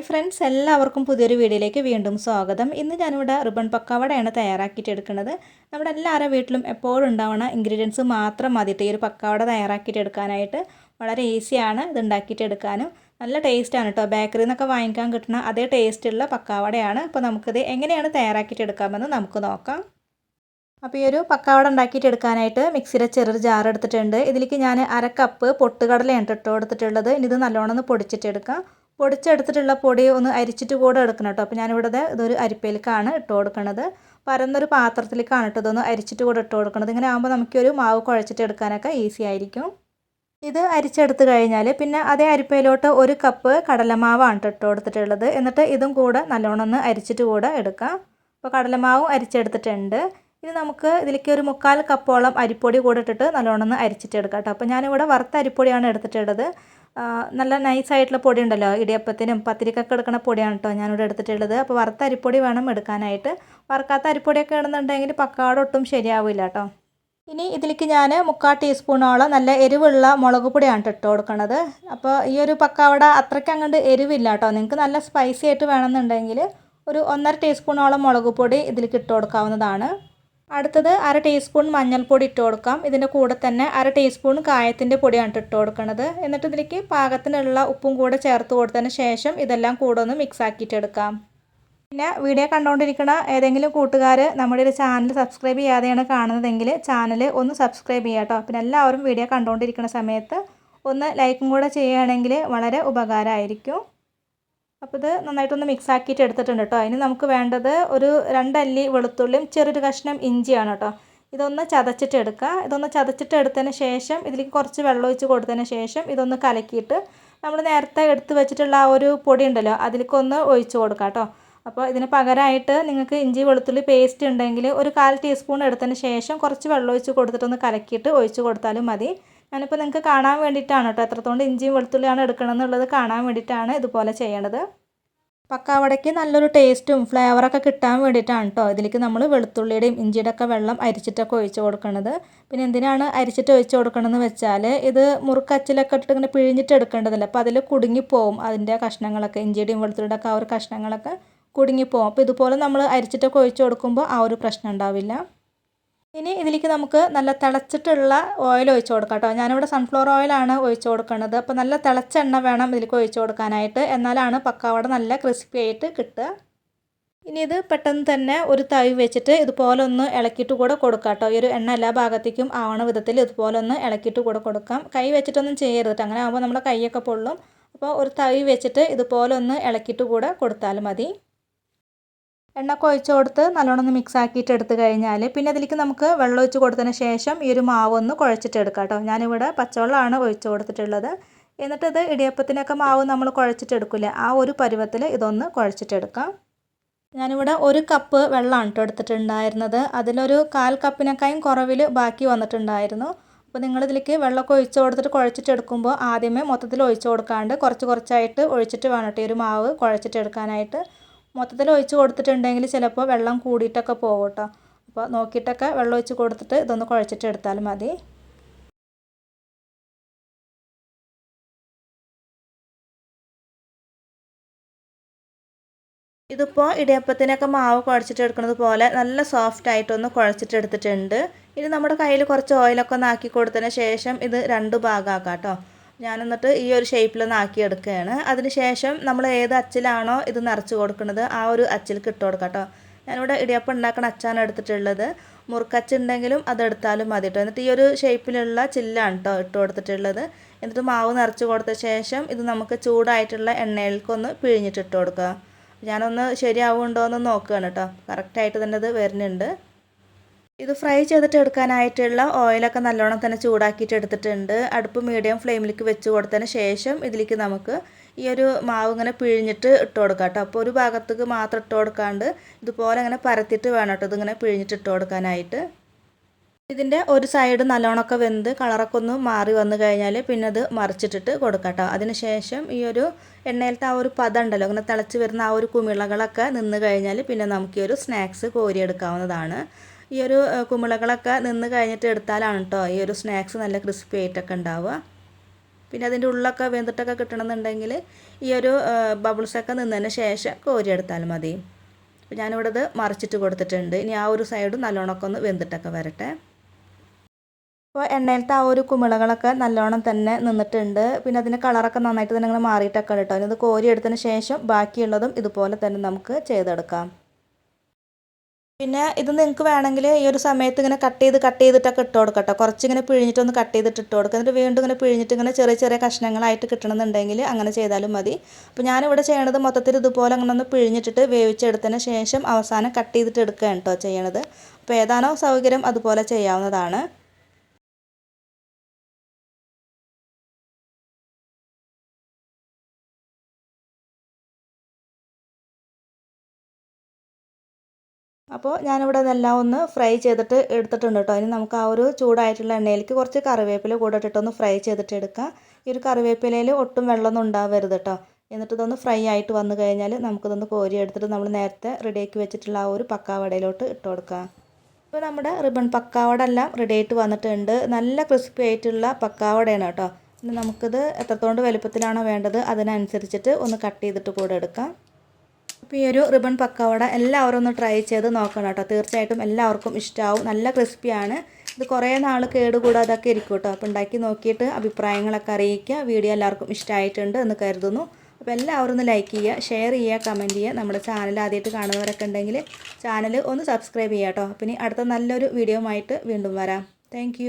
Hi friends എല്ലാവർക്കും പുതിയൊരു വീഡിയോയിലേക്ക് വീണ്ടും സ്വാഗതം. ഇന്ന് ഞാനിവിടെ റിബൺ പക്കാവടയാണ് തയ്യാറാക്കിയിട്ട് എടുക്കുന്നത്. നമ്മുടെ എല്ലാവരുടെ വീട്ടിലും എപ്പോഴും ഉണ്ടാവുന്ന ഇൻഗ്രീഡിയൻസ് മാത്രം മതിയിട്ട് ഈ ഒരു പക്കാവട തയ്യാറാക്കിയിട്ട് എടുക്കാനായിട്ട് വളരെ ഈസിയാണ് ഇത് ഉണ്ടാക്കിയിട്ട് എടുക്കാനും. നല്ല ടേസ്റ്റാണ് കേട്ടോ ബേക്കറിയിൽ നിന്നൊക്കെ വാങ്ങിക്കാൻ കിട്ടുന്ന അതേ ടേസ്റ്റുള്ള പക്കാവടയാണ് അപ്പോൾ നമുക്കിത് എങ്ങനെയാണ് തയ്യാറാക്കിയിട്ട് എടുക്കാമെന്ന് നമുക്ക് നോക്കാം. അപ്പോൾ ഈ ഒരു പക്കാവട ഉണ്ടാക്കിയിട്ട് എടുക്കാനായിട്ട് മിക്സിയുടെ ചെറിയൊരു ജാർ എടുത്തിട്ടുണ്ട്. ഇതിലേക്ക് ഞാൻ അര കപ്പ് പൊട്ടുകടലയാണ് ഇട്ട് എടുത്തിട്ടുള്ളത്. ഇനി ഇത് നല്ലോണം ഒന്ന് പൊടിച്ചിട്ടെടുക്കാം പൊടിച്ചെടുത്തിട്ടുള്ള പൊടി ഒന്ന് അരിച്ചിട്ട് കൂടെ എടുക്കണം കേട്ടോ. അപ്പോൾ ഞാനിവിടെ ഇതൊരു അരിപ്പയിലേക്കാണ് ഇട്ട് കൊടുക്കുന്നത് പരന്നൊരു പാത്രത്തിലേക്കാണ് കേട്ടോ ഇതൊന്ന് അരിച്ചിട്ട് കൂടെ ഇട്ട് കൊടുക്കുന്നത് ഇങ്ങനെ ആകുമ്പോൾ നമുക്കൊരു മാവ് കുഴച്ചിട്ട് എടുക്കാനൊക്കെ ഈസി ആയിരിക്കും. ഇത് അരിച്ചെടുത്ത് കഴിഞ്ഞാൽ പിന്നെ അതേ അരിപ്പയിലോട്ട് ഒരു കപ്പ് കടലമാവാണ് ഇട്ട് കൊടുത്തിട്ടുള്ളത്. എന്നിട്ട് ഇതും കൂടെ നല്ലോണം ഒന്ന് അരിച്ചിട്ട് കൂടെ എടുക്കാം. അപ്പോൾ കടലമാവും അരിച്ചെടുത്തിട്ടുണ്ട്. ഇനി നമുക്ക് ഇതിലേക്ക് ഒരു മുക്കാൽ കപ്പോളം അരിപ്പൊടി കൂടെ ഇട്ടിട്ട് നല്ലോണം ഒന്ന് അരിച്ചിട്ട് എടുക്കാം കേട്ടോ. അപ്പോൾ ഞാനിവിടെ വറുത്ത അരിപ്പൊടിയാണ് എടുത്തിട്ടുള്ളത്. നല്ല നൈസായിട്ടുള്ള പൊടി ഉണ്ടല്ലോ ഇടിയപ്പത്തിനും പത്തിരിക്കൊക്കെ എടുക്കുന്ന പൊടിയാണ് കേട്ടോ ഞാനിവിടെ എടുത്തിട്ടുള്ളത്. അപ്പോൾ വറുത്ത അരിപ്പൊടി വേണം എടുക്കാനായിട്ട്. വറുക്കാത്ത അരിപ്പൊടിയൊക്കെ ഇടുന്നുണ്ടെങ്കിൽ പക്കാടൊട്ടും ശരിയാവില്ല കേട്ടോ ഇനി ഇതിലേക്ക് ഞാൻ മുക്കാൽ ടീസ്പൂണോളം നല്ല എരിവുള്ള മുളക് പൊടിയാണ് ഇട്ട് കൊടുക്കുന്നത് അപ്പോൾ ഈ ഒരു പക്കാവട അത്രയ്ക്ക് അങ്ങോട്ട് എരിവില്ല കേട്ടോ നിങ്ങൾക്ക് നല്ല സ്പൈസി ആയിട്ട് വേണമെന്നുണ്ടെങ്കിൽ ഒരു ഒന്നര ടീസ്പൂണോളം മുളക് പൊടി ഇതിലേക്ക് ഇട്ട് കൊടുക്കാവുന്നതാണ്. അടുത്തത് അര ടീസ്പൂൺ മഞ്ഞൾപ്പൊടി ഇട്ട് കൊടുക്കാം. ഇതിന്റെ കൂടെ തന്നെ അര ടീസ്പൂൺ കായത്തിന്റെ പൊടിയാണ് ഇട്ട് കൊടുക്കുന്നത് എന്നിട്ട് ഇതിലേക്ക് പാകത്തിനുള്ള ഉപ്പും കൂടെ ചേർത്ത് കൊടുത്തതിന് ശേഷം ഇതെല്ലാം കൂടെ ഒന്ന് മിക്സ് ആക്കിയിട്ടെടുക്കാം പിന്നെ വീഡിയോ കണ്ടുകൊണ്ടിരിക്കുന്ന ഏതെങ്കിലും കൂട്ടുകാർ നമ്മുടെ ഒരു ചാനൽ സബ്സ്ക്രൈബ് ചെയ്യാതെയാണ് കാണുന്നതെങ്കിൽ ചാനൽ ഒന്ന് സബ്സ്ക്രൈബ് ചെയ്യാം കേട്ടോ പിന്നെ എല്ലാവരും വീഡിയോ കണ്ടുകൊണ്ടിരിക്കുന്ന സമയത്ത് ഒന്ന് ലൈക്കും കൂടെ ചെയ്യുകയാണെങ്കിൽ വളരെ ഉപകാരമായിരിക്കും. അപ്പോൾ ഇത് നന്നായിട്ടൊന്ന് മിക്സ് ആക്കിയിട്ട് എടുത്തിട്ടുണ്ട് കേട്ടോ അതിന് നമുക്ക് വേണ്ടത് ഒരു രണ്ടല്ലി വെളുത്തുള്ളിയും ചെറിയൊരു കഷ്ണം ഇഞ്ചിയാണ് കേട്ടോ ഇതൊന്ന് ചതച്ചിട്ട് എടുക്കുക ഇതൊന്ന് ചതച്ചിട്ട് എടുത്തതിന് ശേഷം ഇതിലേക്ക് കുറച്ച് വെള്ളം ഒഴിച്ച് കൊടുത്തതിന് ശേഷം ഇതൊന്ന് കലക്കിയിട്ട് നമ്മൾ നേരത്തെ എടുത്ത് വെച്ചിട്ടുള്ള ആ ഒരു പൊടി ഉണ്ടല്ലോ അതിലേക്കൊന്ന് ഒഴിച്ച് കൊടുക്കുക കേട്ടോ അപ്പോൾ ഇതിന് പകരമായിട്ട് നിങ്ങൾക്ക് ഇഞ്ചി വെളുത്തുള്ളി പേസ്റ്റ് ഉണ്ടെങ്കിൽ ഒരു കാൽ ടീസ്പൂൺ എടുത്തതിന് ശേഷം കുറച്ച് വെള്ളം ഒഴിച്ച് കൊടുത്തിട്ടൊന്ന് കലക്കിയിട്ട് ഒഴിച്ച് കൊടുത്താലും മതി. ഞാനിപ്പോൾ നിങ്ങൾക്ക് കാണാൻ വേണ്ടിയിട്ടാണ് കേട്ടോ. എത്രത്തോണ്ട് ഇഞ്ചിയും വെളുത്തുള്ളിയാണ് എടുക്കണമെന്നുള്ളത് കാണാൻ വേണ്ടിയിട്ടാണ് ഇതുപോലെ ചെയ്യണത്. പക്കാവടയ്ക്ക് നല്ലൊരു ടേസ്റ്റും ഫ്ലേവറൊക്കെ കിട്ടാൻ വേണ്ടിയിട്ടാണ് കേട്ടോ. ഇതിലേക്ക് നമ്മൾ വെളുത്തുള്ളിയുടെയും ഇഞ്ചിയുടെ ഒക്കെ വെള്ളം അരിച്ചിട്ടൊക്കെ ഒഴിച്ച് കൊടുക്കുന്നത് പിന്നെ എന്തിനാണ് അരിച്ചിട്ട് ഒഴിച്ച് കൊടുക്കണമെന്ന് വെച്ചാൽ ഇത് മുറുക്കച്ചിലൊക്കെ ഇട്ടിട്ട് ഇങ്ങനെ പിഴിഞ്ഞിട്ട് എടുക്കേണ്ടതല്ല. അപ്പോൾ അതിൽ കുടുങ്ങിപ്പോവും അതിന്റെ കഷ്ണങ്ങളൊക്കെ ഇഞ്ചിയുടെയും വെളുത്തുള്ളിയുടെ ഒക്കെ ആ ഒരു കഷ്ണങ്ങളൊക്കെ കുടുങ്ങിപ്പോവും അപ്പോൾ ഇതുപോലെ നമ്മൾ അരിച്ചിട്ടൊക്കെ ഒഴിച്ച് കൊടുക്കുമ്പോൾ ആ ഒരു പ്രശ്നം ഉണ്ടാവില്ല. ഇനി ഇതിലേക്ക് നമുക്ക് നല്ല തിളച്ചിട്ടുള്ള ഓയിൽ ഒഴിച്ച് കൊടുക്കാം കേട്ടോ. ഞാനിവിടെ സൺഫ്ലവർ ഓയിലാണ് ഒഴിച്ച് കൊടുക്കുന്നത്. അപ്പോൾ നല്ല തിളച്ച എണ്ണ വേണം ഇതിലേക്ക് ഒഴിച്ച് കൊടുക്കാനായിട്ട്. എന്നാലാണ് പക്കാവട നല്ല ക്രിസ്പി ആയിട്ട് കിട്ടുക. ഇനി ഇത് പെട്ടെന്ന് തന്നെ ഒരു തവി വെച്ചിട്ട് ഇതുപോലെ ഒന്ന് ഇളക്കിയിട്ട് കൂടെ കൊടുക്കാം കേട്ടോ. ഈ ഒരു എണ്ണ എല്ലാ ഭാഗത്തേക്കും ആവണ വിധത്തിൽ ഇതുപോലെ ഒന്ന് ഇളക്കിയിട്ട് കൂടെ കൊടുക്കാം. കൈ വെച്ചിട്ടൊന്നും ചെയ്യരുത്. അങ്ങനെ ആകുമ്പോൾ നമ്മുടെ കൈയൊക്കെ പൊള്ളും. അപ്പോൾ ഒരു തവി വെച്ചിട്ട് ഇതുപോലെ ഒന്ന് ഇളക്കിയിട്ട് കൂടെ കൊടുത്താൽ മതി. എണ്ണ ഒഴിച്ച് കൊടുത്ത് നല്ലോണം മിക്സ് ആക്കിയിട്ട് എടുത്തു കഴിഞ്ഞാൽ പിന്നെ അതിലേക്ക് നമുക്ക് വെള്ളം ഒഴിച്ച് കൊടുത്തതിന് ശേഷം ഈ ഒരു മാവ് ഒന്ന് കുഴച്ചിട്ട് എടുക്കാം കേട്ടോ. ഞാനിവിടെ പച്ചവെള്ളമാണ് ഒഴിച്ച് കൊടുത്തിട്ടുള്ളത്. എന്നിട്ടത് ഇടിയപ്പത്തിനൊക്കെ മാവ് നമ്മൾ കുഴച്ചിട്ട് എടുക്കില്ല ആ ഒരു പരുവത്തിൽ ഇതൊന്ന് കുഴച്ചിട്ടെടുക്കാം ഞാനിവിടെ ഒരു കപ്പ് വെള്ളമാണ് കേട്ടോ എടുത്തിട്ടുണ്ടായിരുന്നത്. അതിലൊരു കാൽ കപ്പിനേക്കായും കുറവിൽ ബാക്കി വന്നിട്ടുണ്ടായിരുന്നു. അപ്പോൾ നിങ്ങളിതിലേക്ക് വെള്ളമൊക്കെ ഒഴിച്ച് കൊടുത്തിട്ട് കുഴച്ചിട്ടെടുക്കുമ്പോൾ ആദ്യമേ മൊത്തത്തിൽ ഒഴിച്ച് കൊടുക്കാണ്ട് കുറച്ച് കുറച്ചായിട്ട് ഒഴിച്ചിട്ട് വേണം കേട്ടോ ഈ ഒരു മാവ് കുഴച്ചിട്ടെടുക്കാനായിട്ട് മൊത്തത്തിൽ ഒഴിച്ച് കൊടുത്തിട്ടുണ്ടെങ്കിൽ ചിലപ്പോൾ വെള്ളം കൂടിയിട്ടൊക്കെ പോകും കേട്ടോ അപ്പോൾ നോക്കിയിട്ടൊക്കെ വെള്ളം ഒഴിച്ച് കൊടുത്തിട്ട് ഇതൊന്ന് കുഴച്ചിട്ട് എടുത്താൽ മതി. ഇതിപ്പോൾ ഇടിയപ്പത്തിനൊക്കെ മാവ് കുഴച്ചിട്ട് എടുക്കുന്നത് പോലെ നല്ല സോഫ്റ്റ് ആയിട്ടൊന്ന് കുഴച്ചിട്ട് എടുത്തിട്ടുണ്ട്. ഇനി നമ്മുടെ കയ്യിൽ കുറച്ച് ഓയിലൊക്കെ ഒന്ന് ആക്കി കൊടുത്തതിന് ശേഷം ഇത് രണ്ട് ഭാഗമാക്കാം കേട്ടോ. ഞാൻ എന്നിട്ട് ഈ ഒരു ഷേപ്പിലൊന്ന് എടുക്കുകയാണ് അതിന് ശേഷം നമ്മൾ ഏത് അച്ചിലാണോ ഇത് നിറച്ച് കൊടുക്കുന്നത് ആ ഒരു അച്ചിൽ ഇട്ട് കൊടുക്കാം കേട്ടോ. ഞാനിവിടെ ഇടിയപ്പം ഉണ്ടാക്കുന്ന അച്ചാണ് എടുത്തിട്ടുള്ളത്. മുറുക്കച്ചുണ്ടെങ്കിലും അതെടുത്താലും മതി കേട്ടോ. എന്നിട്ട് ഈ ഒരു ഷേപ്പിലുള്ള ചില്ലാണ് കേട്ടോ ഇട്ട് കൊടുത്തിട്ടുള്ളത്. എന്നിട്ട് മാവ് നിറച്ച് കൊടുത്ത ശേഷം ഇത് നമുക്ക് ചൂടായിട്ടുള്ള എണ്ണയിലേക്കൊന്ന് പിഴിഞ്ഞിട്ട് ഇട്ട് കൊടുക്കുക ഞാനൊന്ന് ശരിയാവുന്നുണ്ടോ എന്ന് നോക്കുകയാണ് കേട്ടോ. കറക്റ്റായിട്ട് തന്നെ അത് വരുന്നുണ്ട്. ഇത് ഫ്രൈ ചെയ്തിട്ട് എടുക്കാനായിട്ടുള്ള ഓയിലൊക്കെ നല്ലോണം തന്നെ ചൂടാക്കിയിട്ട് എടുത്തിട്ടുണ്ട്. അടുപ്പ് മീഡിയം ഫ്ലെയിമിലേക്ക് വെച്ച് കൊടുത്തതിന് ശേഷം ഇതിലേക്ക് നമുക്ക് ഈ ഒരു മാവ് ഇങ്ങനെ പിഴിഞ്ഞിട്ട് ഇട്ട് കൊടുക്കാം കേട്ടോ. അപ്പോൾ ഒരു ഭാഗത്തേക്ക് മാത്രം ഇട്ട് കൊടുക്കാണ്ട് ഇതുപോലെ ഇങ്ങനെ പരത്തിയിട്ട് വേണം കേട്ടോ ഇതിങ്ങനെ പിഴിഞ്ഞിട്ട് ഇട്ട് കൊടുക്കാനായിട്ട്. ഇതിന്റെ ഒരു സൈഡ് നല്ലോണമൊക്കെ വെന്ത് കളറൊക്കെ ഒന്ന് മാറി വന്നു കഴിഞ്ഞാൽ പിന്നെ അത് മറിച്ചിട്ടിട്ട് കൊടുക്കാം കേട്ടോ. അതിന് ശേഷം ഈ ഒരു എണ്ണയിലത്തെ ആ ഒരു പദം ഉണ്ടല്ലോ അങ്ങനെ തിളച്ച് വരുന്ന ആ ഒരു കുമിളകളൊക്കെ നിന്ന് കഴിഞ്ഞാൽ പിന്നെ നമുക്ക് ഈ ഒരു സ്നാക്സ് കോരിയെടുക്കാവുന്നതാണ്. ഈ ഒരു കുമിളകളൊക്കെ നിന്ന് കഴിഞ്ഞിട്ട് എടുത്താലാണ് കേട്ടോ ഈ ഒരു സ്നാക്സ് നല്ല ക്രിസ്പി ആയിട്ടൊക്കെ ഉണ്ടാവുക. പിന്നെ അതിന്റെ ഉള്ളൊക്കെ വെന്തിട്ടൊക്കെ കിട്ടണമെന്നുണ്ടെങ്കിൽ ഈ ഒരു ബബിൾസൊക്കെ നിന്നതിന് ശേഷം കോരിയെടുത്താൽ മതി. അപ്പോൾ ഞാനിവിടെ ഇത് മറിച്ചിട്ട് കൊടുത്തിട്ടുണ്ട്. ഇനി ആ ഒരു സൈഡ് നല്ലോണമൊക്കെ ഒന്ന് വെന്തിട്ടൊക്കെ വരട്ടെ. അപ്പോൾ എണ്ണയിലത്തെ ആ ഒരു കുമിളകളൊക്കെ നല്ലോണം തന്നെ നിന്നിട്ടുണ്ട്. പിന്നെ അതിന്റെ കളറൊക്കെ നന്നായിട്ട് തന്നെ ഇങ്ങനെ മാറിയിട്ടൊക്കെ കേട്ടോ ഇത് കോരി എടുത്തതിന് ശേഷം ബാക്കിയുള്ളതും ഇതുപോലെ തന്നെ നമുക്ക് ചെയ്തെടുക്കാം. പിന്നെ ഇത് നിങ്ങൾക്ക് വേണമെങ്കിൽ ഈ ഒരു സമയത്ത് ഇങ്ങനെ കട്ട് ചെയ്ത് കട്ട് ചെയ്തിട്ടൊക്കെ ഇട്ട് കൊടുക്കട്ടോ. കുറച്ചിങ്ങനെ പിഴിഞ്ഞിട്ടൊന്ന് കട്ട് ചെയ്തിട്ട് ഇട്ട് കൊടുക്കുക എന്നിട്ട് വീണ്ടും ഇങ്ങനെ പിഴിഞ്ഞിട്ട് ഇങ്ങനെ ചെറിയ ചെറിയ കഷ്ണങ്ങളായിട്ട് കിട്ടണമെന്നുണ്ടെങ്കിൽ അങ്ങനെ ചെയ്താലും മതി. അപ്പോൾ ഞാനിവിടെ ചെയ്യണത് മൊത്തത്തിൽ ഇതുപോലെ അങ്ങനെ ഒന്ന് പിഴിഞ്ഞിട്ടിട്ട് വേവിച്ചെടുത്തതിന് ശേഷം അവസാനം കട്ട് ചെയ്തിട്ട് എടുക്കുകയാണ് കേട്ടോ ചെയ്യണത്. അപ്പോൾ ഏതാണോ സൗകര്യം അതുപോലെ ചെയ്യാവുന്നതാണ്. അപ്പോൾ ഞാനിവിടെ ഇതെല്ലാം ഒന്ന് ഫ്രൈ ചെയ്തിട്ട് എടുത്തിട്ടുണ്ട് കേട്ടോ. ഇനി നമുക്ക് ആ ഒരു ചൂടായിട്ടുള്ള എണ്ണയിലേക്ക് കുറച്ച് കറിവേപ്പില കൂടെ ഇട്ടിട്ടൊന്ന് ഫ്രൈ ചെയ്തിട്ട് എടുക്കാം. ഈ ഒരു കറിവേപ്പിലയിൽ ഒട്ടും വെള്ളമൊന്നും ഉണ്ടാവരുത് കേട്ടോ. എന്നിട്ട് ഇതൊന്ന് ഫ്രൈ ആയിട്ട് വന്നു കഴിഞ്ഞാൽ നമുക്കിതൊന്ന് കോരി എടുത്തിട്ട് നമ്മൾ നേരത്തെ റെഡിയാക്കി വെച്ചിട്ടുള്ള ആ ഒരു പക്കാവടയിലോട്ട് ഇട്ട് കൊടുക്കാം. ഇപ്പോൾ നമ്മുടെ റിബൺ പക്കാവട എല്ലാം റെഡി ആയിട്ട് വന്നിട്ടുണ്ട്. നല്ല ക്രിസ്പി ആയിട്ടുള്ള പക്കാവടയാണ് കേട്ടോ. ഇനി നമുക്കിത് എത്രത്തോണ്ട് വലുപ്പത്തിലാണോ വേണ്ടത് അതിനനുസരിച്ചിട്ട് ഒന്ന് കട്ട് ചെയ്തിട്ട് കൂടെ എടുക്കാം. അപ്പോൾ ഈ ഒരു റിബൺ പക്കവട എല്ലാവരും ഒന്ന് ട്രൈ ചെയ്ത് നോക്കണം കേട്ടോ. തീർച്ചയായിട്ടും എല്ലാവർക്കും ഇഷ്ടമാവും നല്ല ക്രിസ്പിയാണ് ഇത് കുറേ നാൾ കേടുകൂടാതൊക്കെ ഇരിക്കും കേട്ടോ. അപ്പോൾ ഉണ്ടാക്കി നോക്കിയിട്ട് അഭിപ്രായങ്ങളൊക്കെ അറിയിക്കുക. വീഡിയോ എല്ലാവർക്കും ഇഷ്ടമായിട്ടുണ്ട് എന്ന് കരുതുന്നു. അപ്പോൾ എല്ലാവരും ഒന്ന് ലൈക്ക് ചെയ്യുക ഷെയർ ചെയ്യുക കമന്റ് ചെയ്യുക. നമ്മുടെ ചാനൽ ആദ്യമായിട്ട് കാണുന്നവരൊക്കെ ഉണ്ടെങ്കിൽ ചാനൽ ഒന്ന് സബ്സ്ക്രൈബ് ചെയ്യുക കേട്ടോ. അപ്പം ഇനി അടുത്ത നല്ലൊരു വീഡിയോ ആയിട്ട് വീണ്ടും വരാം. താങ്ക്